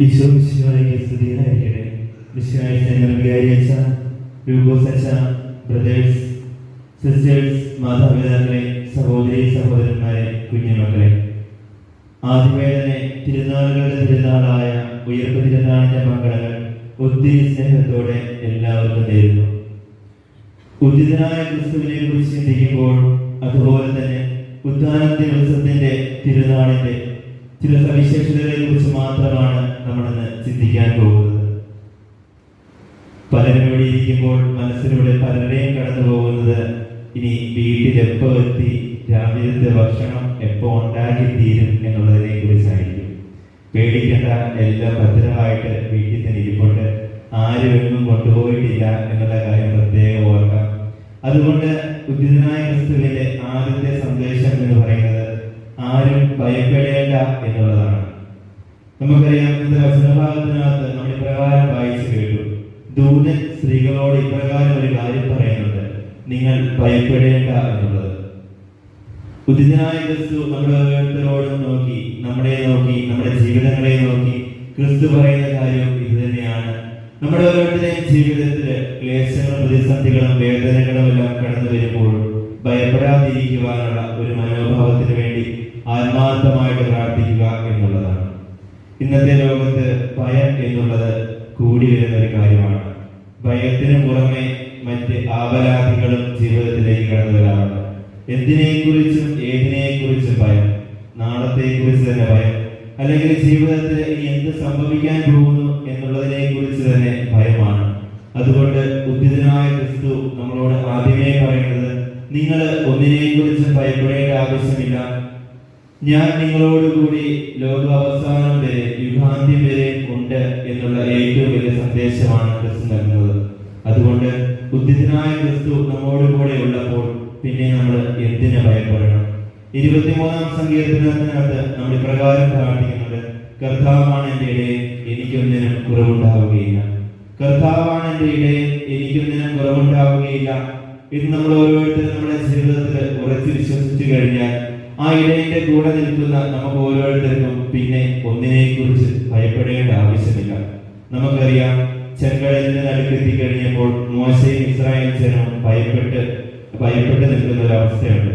ഈശോ മിശിഹായിക്ക് സ്തുതിയായിരിക്കട്ടെ മിശിഹായി വികാരിയച്ച രൂപോസച്ച brothers sisters മാതാപിതാക്കളെ സഹോദരി സഹോദരന്മാരെ കുഞ്ഞുമക്കളെ. ആദ്യമേ തന്നെ തിരുനാളുകളുടെ തിരുനാളായ ഉയർപ്പ് തിരുനാളിന്റെ മംഗളങ്ങൾ ഒത്തിരി സ്നേഹത്തോടെ എല്ലാവർക്കും നേരുന്നു. ഉചിതനായ ക്രിസ്തുവിനെ കുറിച്ച് ചിന്തിക്കുമ്പോൾ അതുപോലെ തന്നെ ഉദ്ധാന ദിവസത്തിന്റെ തിരുനാളിന്റെ ചില സവിശേഷതകളെ കുറിച്ച് മാത്രമാണ് നമ്മളിന്ന് ചിന്തിക്കാൻ പോകുന്നത്. പലരും ഇരിക്കുമ്പോൾ മനസ്സിലൂടെ പലരുടെയും കടന്നു പോകുന്നത് ഇനി വീട്ടിൽ എപ്പോ എത്തി രാവിലത്തെ ഭക്ഷണം എപ്പോ ഉണ്ടാക്കി തീരും എന്നുള്ളതിനെ കുറിച്ചായിരിക്കും പേടിക്കേണ്ട എല്ലാം ഭദ്രമായിട്ട് വീട്ടിൽ തന്നെ ഇരിപ്പുണ്ട്. ആരും എങ്ങും കൊണ്ടുപോയിട്ടില്ല എന്നുള്ള കാര്യം പ്രത്യേകം ഓർക്കാം. അതുകൊണ്ട് ഉചിതനായ ക്രിസ്തുവിന്റെ ആദ്യത്തെ സന്ദേശം എന്ന് പറയുന്നത് ആരും ഭയപ്പെടേണ്ട എന്നുള്ളതാണ്. നമുക്കറിയാം വചനഭാഗത്തിനകത്ത് നമ്മൾ ഇപ്രകാരം വായിച്ചു കേട്ടു. ദൂതൻ സ്ത്രീകളോട് ഇപ്രകാരം ഒരു കാര്യം പറയുന്നുണ്ട്. നിങ്ങൾ ഭയപ്പെടേണ്ട എന്നുള്ളത്. ഉദിതനായ ക്രിസ്തു നമ്മുടെ ഓരോരുത്തരോടും നോക്കി നമ്മളെ നോക്കി നമ്മുടെ ജീവിതങ്ങളെ നോക്കി ക്രിസ്തു പറയുന്ന കാര്യം ഇത് നമ്മുടെ ഓരോരുത്തരുടെയും ജീവിതത്തിൽ ക്ലേശങ്ങളും പ്രതിസന്ധികളും വേദനകളും എല്ലാം കടന്നു വരുമ്പോൾ ഭയപ്പെടാതിരിക്കുവാനുള്ള ഒരു മനോഭാവത്തിന് വേണ്ടി ആത്മാർത്ഥമായിട്ട് പ്രാർത്ഥിക്കുക എന്നുള്ളതാണ്. ഇന്നത്തെ ലോകത്ത് ഭയം എന്നുള്ളത് കൂടി വരുന്ന ഒരു കാര്യമാണ്. ഭയത്തിന് പുറമെ മറ്റ് ആപരാധികളും ജീവിതത്തിലേക്ക് കടന്നു വരാറുണ്ട്. എന്തിനെക്കുറിച്ചും ഏതിനെക്കുറിച്ചും ഭയം? നാളത്തെക്കുറിച്ച് തന്നെ ഭയം. അല്ലെങ്കിൽ ജീവിതത്തിൽ എന്ത് സംഭവിക്കാൻ പോകുന്നു എന്നുള്ളതിനെ കുറിച്ച് തന്നെ ഭയമാണ്. അതുകൊണ്ട് ഉദ്ധിതനായ ക്രിസ്തു നമ്മളോട് ആദ്യമേ പറയുന്നത് നിങ്ങൾ ഒന്നിനെ കുറിച്ച് ഭയപ്പെടേണ്ട ആവശ്യമില്ല. ഞാൻ നിങ്ങളോടുകൂടി ലോകാവസാനം വരെ യുഗാന്ത്യം വരെ ഉണ്ട് എന്നുള്ള ഏറ്റവും വലിയ സന്ദേശമാണ് ക്രിസ്തു നൽകുന്നത്. അതുകൊണ്ട് ഉദ്ധിതനായ ക്രിസ്തു നമ്മോട് കൂടെ ഉള്ളപ്പോൾ പിന്നെ നമ്മൾ എന്തിനെ ഭയപ്പെടണം? ഇരുപത്തിമൂന്നാം സങ്കീർത്തനത്തിനകത്ത് നമ്മൾ പ്രകാരം പ്രാർത്ഥിക്കുന്നത് കർത്താവാണ് എന്റെ ഇടയിൽ എനിക്കൊന്നിനും കുറവുണ്ടാവുകയില്ല. കർത്താവാണ് എന്റെ ഇടയിൽ എനിക്കൊന്നിനും കുറവുണ്ടാവുകയില്ല. ഇത് നമ്മൾ ഓരോരുത്തരും നമ്മുടെ ജീവിതത്തിൽ ഉറച്ചു വിശ്വസിച്ചു കഴിഞ്ഞാൽ ആ ഇടയന്റെ കൂടെ നിൽക്കുന്ന നമുക്ക് ഓരോരുത്തർക്കും പിന്നെ ഒന്നിനെ കുറിച്ച് ഭയപ്പെടേണ്ട ആവശ്യമില്ല. നമുക്കറിയാം ചെങ്കടലിന് നടുക്കെത്തി കഴിഞ്ഞപ്പോൾ മോശയും ഇസ്രായേൽ ജനവും ഭയപ്പെട്ട് ഭയപ്പെട്ട് നിൽക്കുന്ന ഒരു അവസ്ഥയുണ്ട്.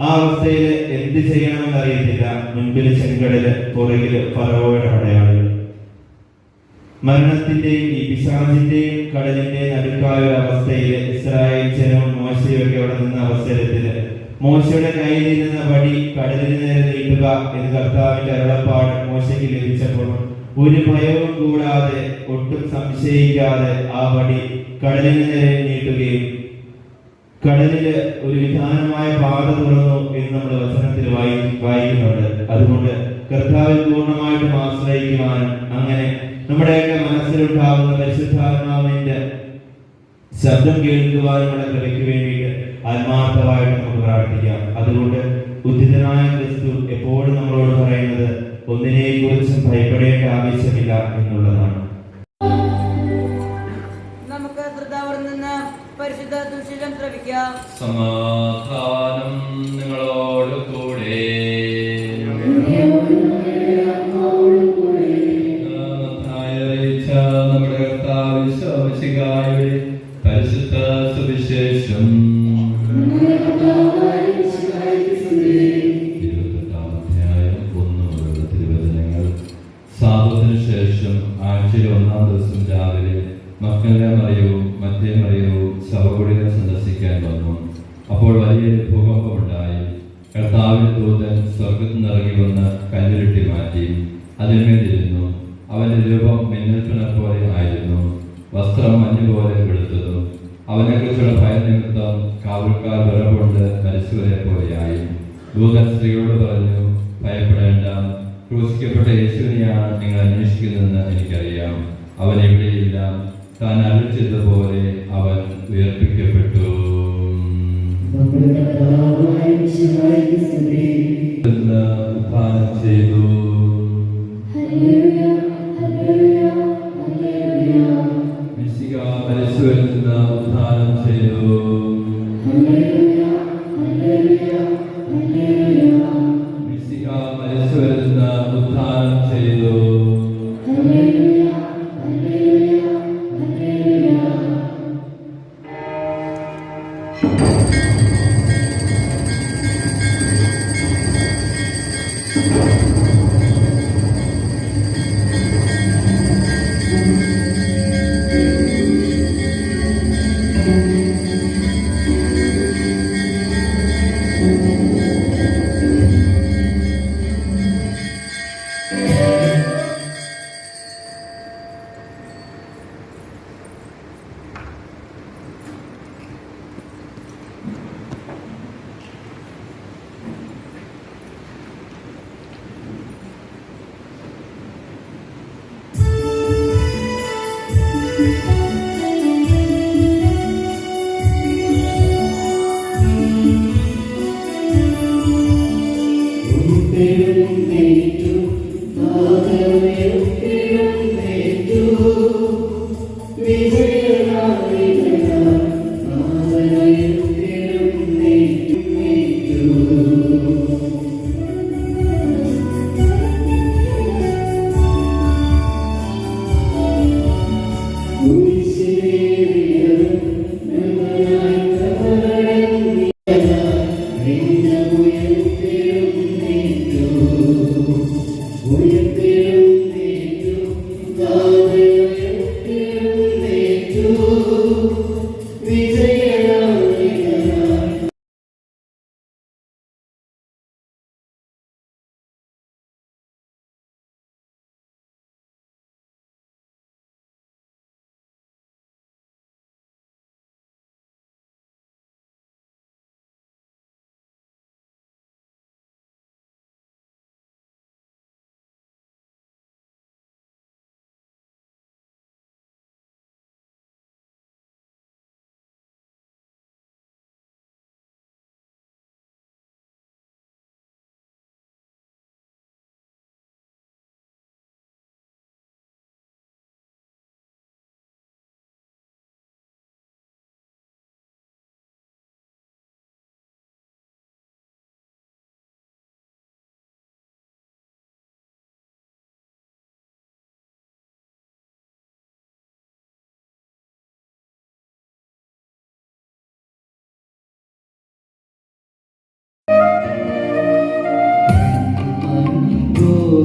ആ അവസ്ഥയിൽ എന്ത് ചെയ്യണമെന്ന് അറിയത്തില്ല. മുൻപിൽ ചെങ്കടൽ പുറകിൽ ഫറവോയുടെ പടയാളികൾ മരണത്തിന്റെയും ഈ പിശാചിന്റെയും കടലിന്റെ നടുക്കായ ഒരു അവസ്ഥയിൽ ഇസ്രായേൽ ജനവും മോശയും ഒക്കെ അവിടെ നിന്ന അവസരത്തിൽ മോശയുടെ കയ്യിൽ ഇരുന്ന വടി കടലിന് നേരെ നീട്ടുക എന്ന് കർത്താവിന്റെ അരുളപ്പാട് മോശയ്ക്ക് ലഭിച്ചപ്പോൾ ഒരു ഭയവും കൂടാതെ ഒട്ടും സംശയിക്കാതെ ആ വടി കടലിന് നേരെ നീട്ടുകയും കടലിൽ ഒരു വിധാനമായ പാത തുറന്നു എന്ന് നമ്മൾ വചനത്തിൽ വായി വായിക്കുന്നുണ്ട്. അതുകൊണ്ട് കർത്താവിൽ പൂർണമായിട്ടും ആശ്രയിക്കുവാനും അങ്ങനെ നമ്മുടെയൊക്കെ മനസ്സിലുണ്ടാകുന്ന പരിശുദ്ധാത്മാവിന്റെ ശബ്ദം കേൾക്കുവാനുള്ള കൃപയ്ക്ക് വേണ്ടിയിട്ട് ആത്മാർത്ഥമായിട്ട് നമുക്ക് പ്രാർത്ഥിക്കാം. അതുകൊണ്ട് ഉദ്ധിതനായ ക്രിസ്തു എപ്പോഴും നമ്മളോട് പറയുന്നത് ഒന്നിനെ കുറിച്ചും ഭയപ്പെടേണ്ട ആവശ്യമില്ല എന്നുള്ളതാണ്. നമുക്ക് ശ്രദ്ധാവർന്ന് നിന്ന് പരിശുദ്ധ ദുശീലം ശ്രവിക്കാം സമാധാനം നിങ്ങളോട് കൂടെ. നമ്മുടെ കർത്താവ് പരിശുദ്ധ സുവിശേഷം. രാവിലെ മക്കളെ മറിയവും മറ്റേ മറിയവും ശവകുടികൾ സന്ദർശിക്കാൻ വന്നു. അപ്പോൾ വലിയൊരു ഭൂകമ്പമുണ്ടായി. കർത്താവിൻ ദൂതൻ സ്വർഗത്തിൽ നിറങ്ങി വന്ന് കല്ലുരുട്ടി മാറ്റി. അതിന്മേലിരുന്നു. അവന്റെ രൂപം മിന്നൽ പിണർ പോലെ ആയിരുന്നു. വസ്ത്രം മഞ്ഞുപോലെ വെളുത്തതും അവനെക്കുറിച്ചുള്ള ഭയനിമിത്തം കാവൽക്കാർ വിറകൊണ്ട് മരിച്ചവരെ പോലെയായി. ദൂതൻ സ്ത്രീയോട് പറഞ്ഞു ഭയപ്പെടേണ്ട. ക്രൂശിക്കപ്പെട്ട യേശുവിനെയാണ് നിങ്ങൾ അന്വേഷിക്കുന്നതെന്ന് എനിക്കറിയാം. അവൻ എവിടെയില്ല? താൻ അറിയിച്ചതുപോലെ അവൻ ഉയർപ്പിക്കപ്പെട്ടു.